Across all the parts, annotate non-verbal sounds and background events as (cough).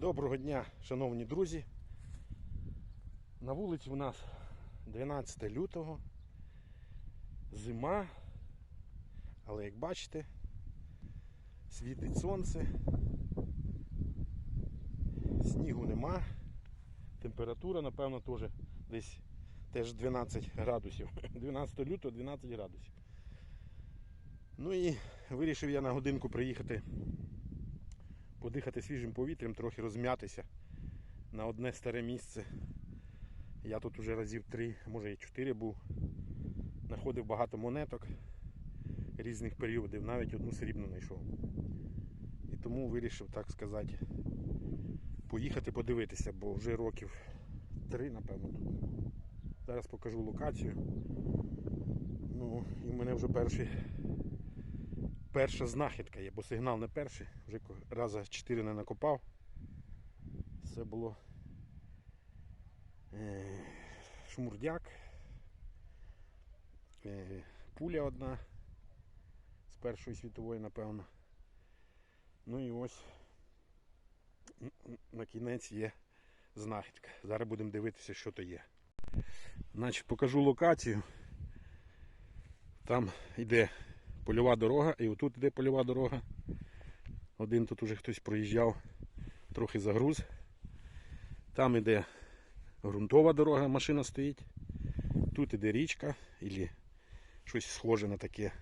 Доброго дня, шановні друзі. На вулиці у нас 12 лютого. Зима. Але як бачите, світить сонце. Снігу нема. Температура, напевно, теж десь теж 12 градусів. (laughs) 12 лютого 12 градусів. Ну і вирішив я на годинку приїхати подихати свіжим повітрям, трохи розм'ятися на одне старе місце. Я тут уже разів три, може і чотири був. Знаходив багато монеток різних періодів, навіть одну срібну знайшов. І тому вирішив, так сказати, поїхати подивитися, бо вже років три, напевно. Зараз покажу локацію. Ну, і в мене вже перший перша знахідка є, бо сигнал не перший, вже раза 4 не накопав. Це було е, шмурдяк, е, пуля одна з Першої світової, напевно. Ну і ось на кінець є знахідка. Зараз будемо дивитися, що то є. Значить, покажу локацію. Там йде польова дорога, і отут іде польова дорога. Один тут уже хтось проїжджав, трохи загруз. Там іде ґрунтова дорога, машина стоїть. Тут іде річка, або щось схоже на таке.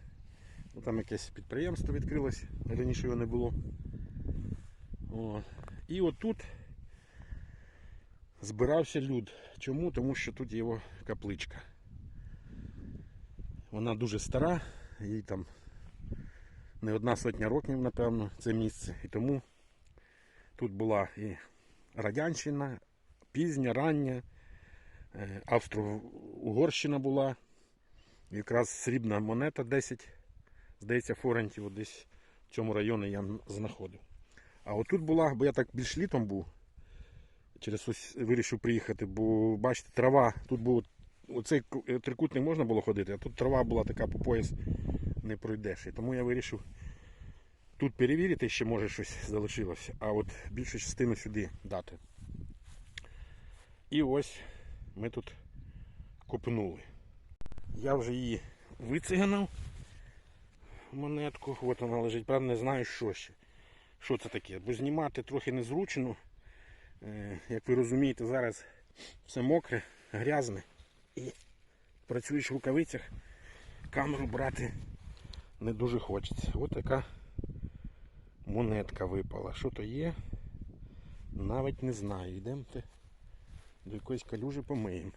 Ну, там якесь підприємство відкрилось, раніше його не було. О. І отут збирався люд. Чому? Тому що тут його капличка. Вона дуже стара, їй там не одна сотня років, напевно, це місце. І тому тут була і Радянщина, пізня, рання, е, Австро-Угорщина була. Якраз срібна монета 10, здається, форентів, десь в цьому районі я знаходив. А отут була, бо я так більш літом був, через ось вирішив приїхати, бо бачите, трава, тут був оцей трикутник можна було ходити, а тут трава була така по пояс не пройдеш. І тому я вирішив тут перевірити, ще може щось залишилося, а от більшу частину сюди дати. І ось ми тут копнули. Я вже її вициганив монетку, от вона лежить, правда не знаю, що ще. Що це таке? Бо знімати трохи незручно. Е, Як ви розумієте, зараз все мокре, грязне. І працюєш в рукавицях, камеру брати не дуже хочеться. Ось така монетка випала. Що то є? Навіть не знаю. Йдемте до якоїсь калюжі помиємо.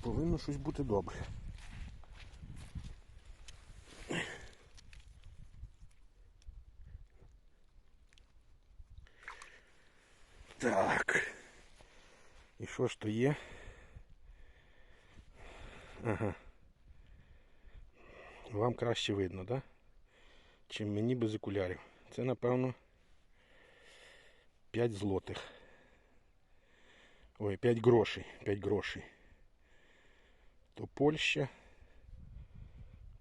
Повинно щось бути добре. Так. І що ж то є? Ага. Вам краще видно, да? Чим мені без окулярів. Це, напевно, 5 злотих. Ой, 5 грошей. 5 грошей. То Польща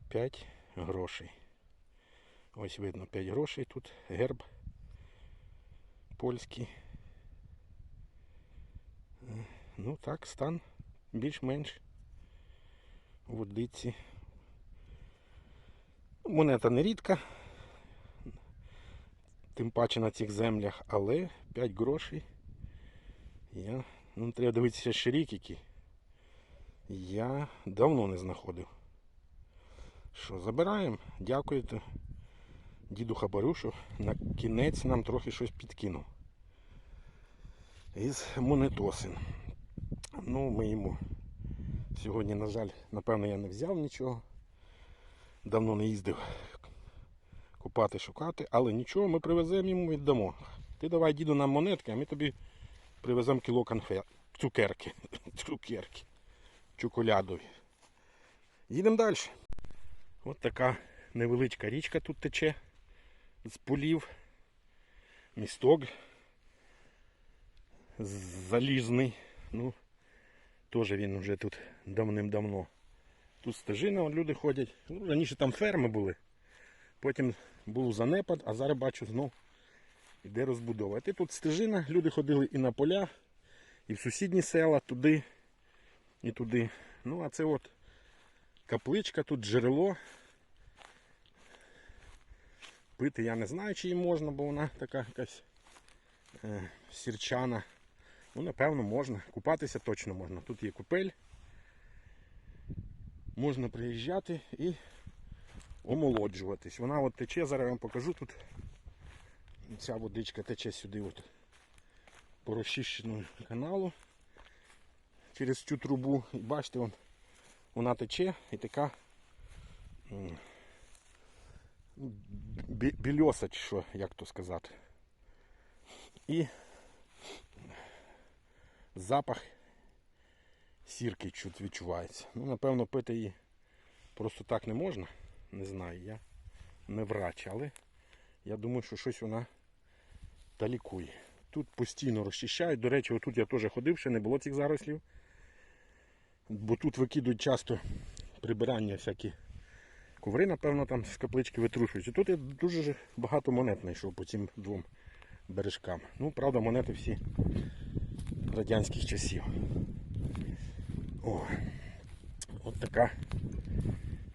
5 грошей. Ось видно 5 грошей тут. Герб польський. Ну так, стан більш-менш водиці. Монета не рідка, тим паче на цих землях, але 5 грошей. Я, ну треба дивитися ще рік який. Я давно не знаходив. Що, забираємо? Дякую діду Хабарю, що на кінець нам трохи щось підкинув. Із монетосин. Ну, ми йому сьогодні, на жаль, напевно, я не взяв нічого. Давно не їздив купати, шукати, але нічого, ми привеземо йому віддамо. Ти давай діду нам монетки, а ми тобі привеземо кіло конфет, цукерки. (laughs) Цукерки. Чоколядові. Їдемо далі. От така невеличка річка тут тече з полів. Місток залізний. Ну, теж він вже тут давним-давно. Тут стежина, люди ходять. Ну, раніше там ферми були. Потім був занепад, а зараз бачу знов Іде розбудова. А ти тут стежина, люди ходили і на поля, і в сусідні села, туди і туди. Ну, а це от капличка, тут джерело. Пити я не знаю, чи її можна, бо вона така якась е, сірчана. Ну, напевно, можна. Купатися точно можна. Тут є купель. Можна приїжджати і омолоджуватись. Вона от тече, зараз я вам покажу тут. Ця водичка тече сюди от по розчищеному каналу через цю трубу. І бачите, вон, вона тече і така більоса, чи що, як то сказати. І запах сірки чуть відчувається. Ну, напевно, пити її просто так не можна. Не знаю, я не врач, але я думаю, що щось вона та лікує. Тут постійно розчищають. До речі, отут я теж ходив, ще не було цих зарослів. Бо тут викидують часто прибирання всякі коври, напевно, там з каплички витрушують. І тут я дуже багато монет знайшов по цим двом бережкам. Ну, правда, монети всі радянських часів. О, от така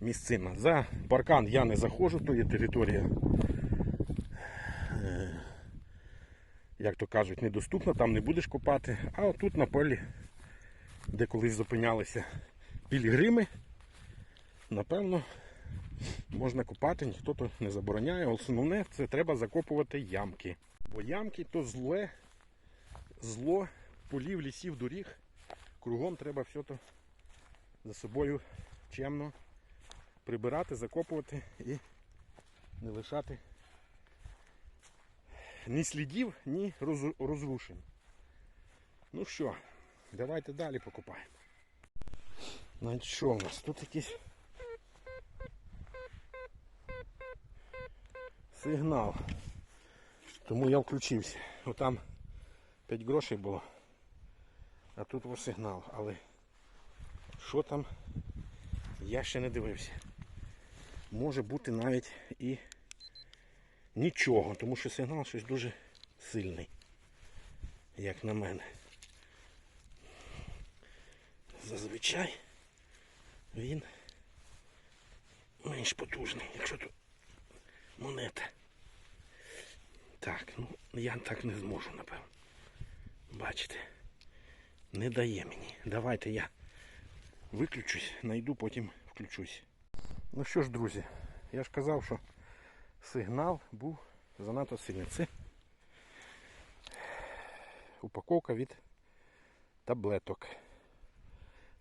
місцина. За паркан я не заходжу, то є територія, е, як то кажуть, недоступна, там не будеш копати. А отут на полі, де колись зупинялися пілігрими, напевно, можна копати, ніхто то не забороняє. Основне це треба закопувати ямки. Бо ямки то зле, зло полів, лісів, доріг. Кругом треба все то за собою чемно прибирати, закопувати і не лишати ні слідів, ні розрушень. Ну що, давайте далі покопаємо. Значить, що у нас? Тут якийсь сигнал. Тому я включився. Отам 5 грошей було. А тут ось сигнал. Але що там, я ще не дивився. Може бути навіть і нічого, тому що сигнал щось дуже сильний, як на мене. Зазвичай він менш потужний, якщо тут монета. Так, ну я так не зможу, напевно. Бачите, не дає мені. Давайте я виключусь, найду, потім включусь. Ну що ж, друзі, я ж казав, що сигнал був занадто сильний. Це упаковка від таблеток.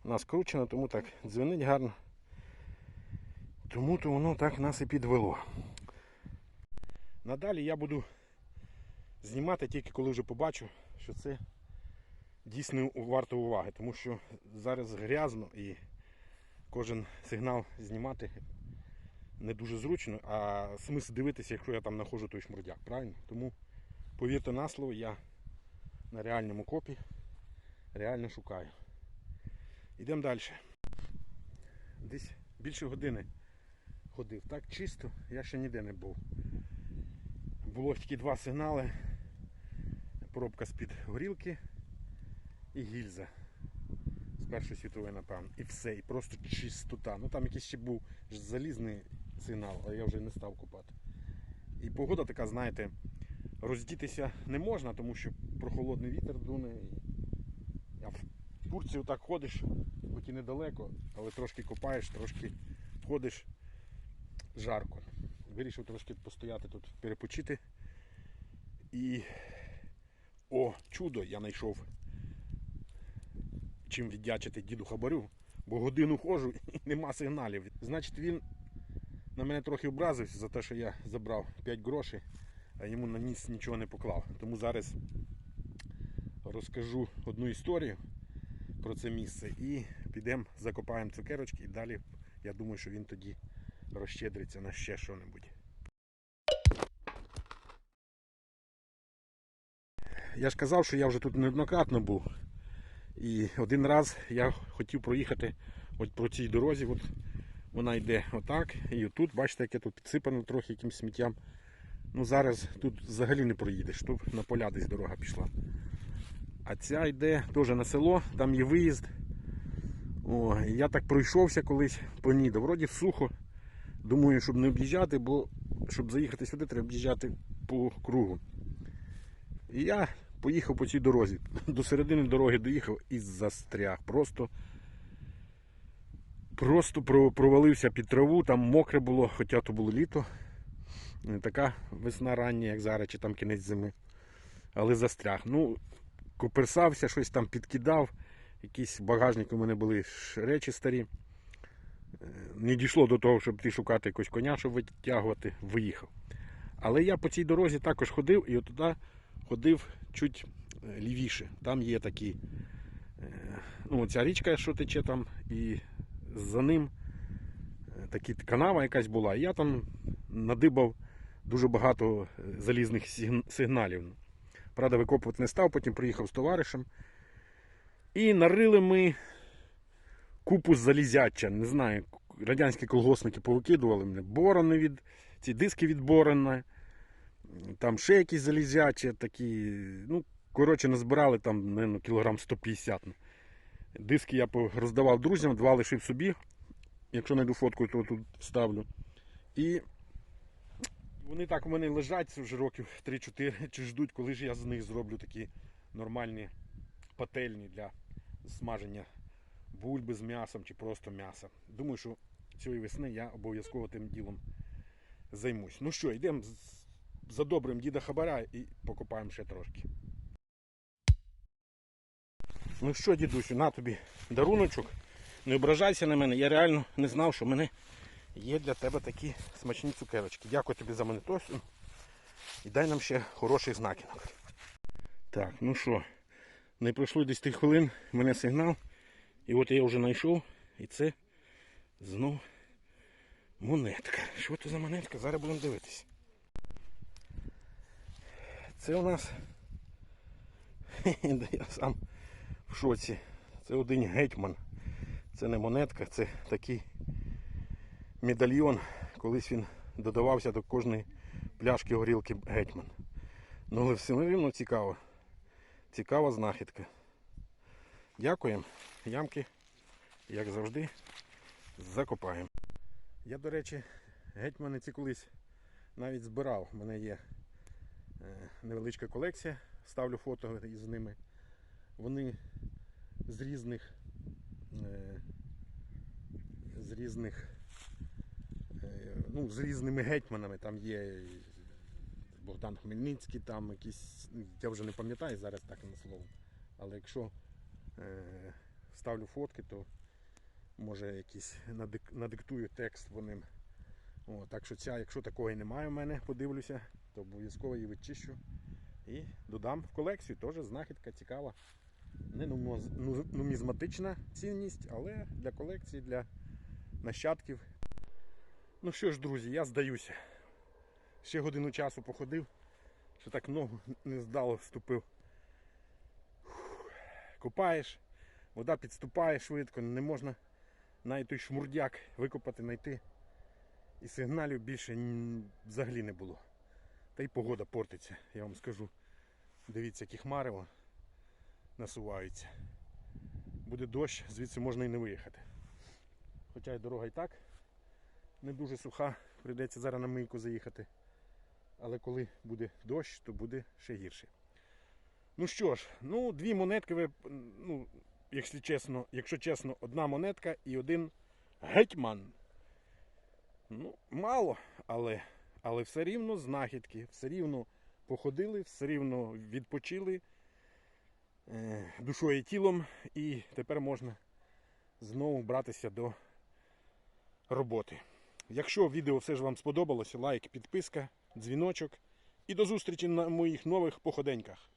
Вона скручена, тому так дзвенить гарно. Тому то воно так нас і підвело. Надалі я буду знімати тільки коли вже побачу, що це дійсно варто уваги, тому що зараз грязно і кожен сигнал знімати не дуже зручно, а смисл дивитися, якщо я там знаходжу той шмурдяк, правильно? Тому повірте на слово, я на реальному копі реально шукаю. Йдемо далі. Десь більше години ходив. Так чисто, я ще ніде не був. Було тільки два сигнали. Пробка з-під горілки і гільза з Першої світової, напевно. І все, і просто чистота. Ну там якийсь ще був залізний сигнал, а я вже не став купати. І погода така, знаєте, роздітися не можна, тому що прохолодний вітер дуне. А в Турцію так ходиш, хоч і недалеко, але трошки копаєш, трошки ходиш жарко. Вирішив трошки постояти тут, перепочити. І о, чудо, я знайшов чим віддячити діду хабарю, бо годину ходжу (laughs) і нема сигналів. Значить, він на мене трохи образився за те, що я забрав 5 грошей, а йому на ніс нічого не поклав. Тому зараз розкажу одну історію про це місце і підемо закопаємо цукерочки і далі я думаю, що він тоді розщедриться на ще що-небудь. Я ж казав, що я вже тут неоднократно був. І один раз я хотів проїхати от по цій дорозі. От вона йде отак. І тут, бачите, яке тут підсипано трохи якимось сміттям. Ну зараз тут взагалі не проїдеш, тут на поля десь дорога пішла. А ця йде теж на село, там є виїзд. О, я так пройшовся колись по ній. Вроді сухо. Думаю, щоб не об'їжджати, бо щоб заїхати сюди, треба об'їжджати по кругу. І я поїхав по цій дорозі. (laughs) До середини дороги доїхав і застряг. Просто, просто провалився під траву, там мокре було, хоча то було літо. Не така весна рання, як зараз, чи там кінець зими. Але застряг. Ну, коперсався, щось там підкидав. Якісь багажник у мене були речі старі. Е, Не дійшло до того, щоб ти шукати якогось коня, щоб витягувати, виїхав. Але я по цій дорозі також ходив і от туди ходив чуть е, лівіше. Там є такі, е, ну, ця річка, що тече там, і за ним е, такі канава якась була. Я там надибав дуже багато залізних сигналів. Правда, викопувати не став, потім приїхав з товаришем. І нарили ми купу залізяча. Не знаю, радянські колгосники повикидували мене. Борони від, ці диски від борона, там ще якісь залізячі такі. Ну, коротше, назбирали там, наверно, кілограм 150. Диски я роздавав друзям, два лишив собі. Якщо знайду фотку, то тут ставлю. І вони так у мене лежать вже років 3-4, чи ждуть, коли ж я з них зроблю такі нормальні пательні для смаження бульби з м'ясом чи просто м'яса. Думаю, що цієї весни я обов'язково тим ділом займусь. Ну що, йдемо з- за добрим діда Хабара і покопаємо ще трошки. Ну що, дідусю, на тобі даруночок. Не ображайся на мене, я реально не знав, що в мене є для тебе такі смачні цукерочки. Дякую тобі за монетосю. І дай нам ще хороший знакінок. Так, ну що, не пройшло 10 хвилин, мене сигнал. І от я вже знайшов. І це знов монетка. Що це за монетка? Зараз будемо дивитись. Це у нас. (laughs) Да я сам в шоці. Це один гетьман. Це не монетка, це такий медальйон. Колись він додавався до кожної пляшки горілки гетьман. Ну але все рівно цікаво. Цікава знахідка. Дякуємо. Ямки, як завжди, закопаємо. Я, до речі, гетьмани ці колись навіть збирав. У мене є невеличка колекція, ставлю фото із ними. Вони з різних е, з різних е, ну, з різними гетьманами. Там є Богдан Хмельницький, там якісь, я вже не пам'ятаю зараз так на слово. Але якщо е, ставлю фотки, то може якийсь надиктую текст вони. О, так що ця, якщо такої немає в мене, подивлюся, то обов'язково її вичищу і додам в колекцію. Теж знахідка цікава. Не ну- нумізматична цінність, але для колекції, для нащадків. Ну що ж, друзі, я здаюся. Ще годину часу походив, що так ногу не здало, вступив. Копаєш, вода підступає швидко, не можна навіть той шмурдяк викопати, знайти. І сигналів більше взагалі не було. Та й погода портиться, я вам скажу. Дивіться, які хмари вон насуваються. Буде дощ, звідси можна і не виїхати. Хоча й дорога і так не дуже суха, прийдеться зараз на мийку заїхати. Але коли буде дощ, то буде ще гірше. Ну що ж, ну дві монетки ви, ну, якщо чесно, якщо чесно, одна монетка і один гетьман. Ну, мало, але, але все рівно знахідки, все рівно походили, все рівно відпочили е, душою і тілом, і тепер можна знову братися до роботи. Якщо відео все ж вам сподобалося, лайк, підписка, дзвіночок. І до зустрічі на моїх нових походеньках.